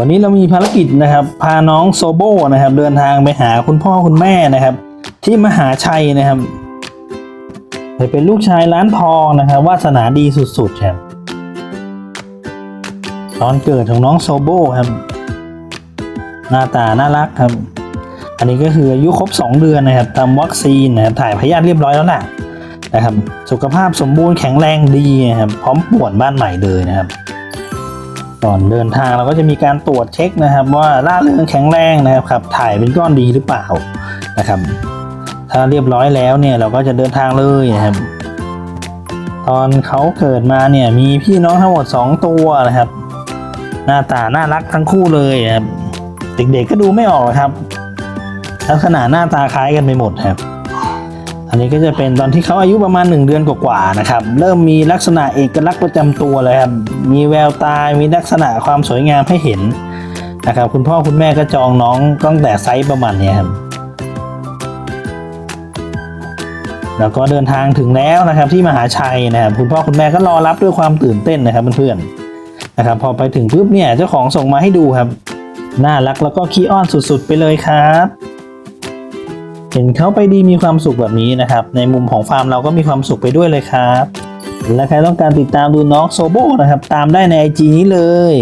วันนี้เรามีภารกิจนะครับ พาน้องโซโบนะครับ เดินทางไปหาคุณพ่อคุณแม่นะครับ ที่มหาชัยนะครับเป็นลูกชายร้านทองนะครับวาสนาดีสุดๆครับตอนเกิดของน้องโซโบครับ หน้าตาน่ารักครับ อันนี้ก็คืออายุครบ 2 เดือนนะครับทำวัคซีนนะครับถ่ายพยาธิเรียบร้อยแล้วล่ะนะครับ สุขภาพสมบูรณ์แข็งแรงดีนะครับ พร้อมป่วนบ้านใหม่เลยนะครับ ก่อนเดินทางเราก็จะมีการตรวจเช็คนะครับ ว่าร่าเริงแข็งแรงนะครับขับถ่ายเป็นก้อนดีหรือเปล่านะครับ ถ้าเรียบร้อยแล้วเนี่ยเราก็จะเดินทางเลยนะครับ ตอนเขาเกิดมาเนี่ยมีพี่น้องทั้งหมด 2 ตัวนะครับ หน้าตาน่ารักทั้งคู่เลยครับเด็กๆก็ดูไม่ออกครับ ลักษณะหน้าตาคล้ายกันไปหมดครับ อันนี้ก็จะเป็นตอนที่เขาอายุประมาณ 1 เดือนกว่าๆนะครับ เริ่มมีลักษณะเอกลักษณ์ประจำตัวเลยครับ มีแววตา มีลักษณะความสวยงามให้เห็นนะครับ คุณพ่อคุณแม่ก็จองน้องตั้งแต่ไซส์ประมาณนี้ครับ แล้วก็เดินทางถึงแล้วนะครับที่มหาชัยนะครับ คุณพ่อคุณแม่ก็รอรับด้วยความตื่นเต้นนะครับเพื่อนๆนะครับ พอไปถึงปุ๊บเนี่ยเจ้าของส่งมาให้ดูครับ น่ารักแล้วก็ขี้อ้อนสุดๆไปเลยครับ เห็นเขาไปดีมีความสุขแบบนี้นะครับ ในมุมของฟาร์มเราก็มีความสุขไปด้วยเลยครับ และใครต้องการติดตามดูน้องโซโบนะครับ ตามได้ใน IG นี้เลย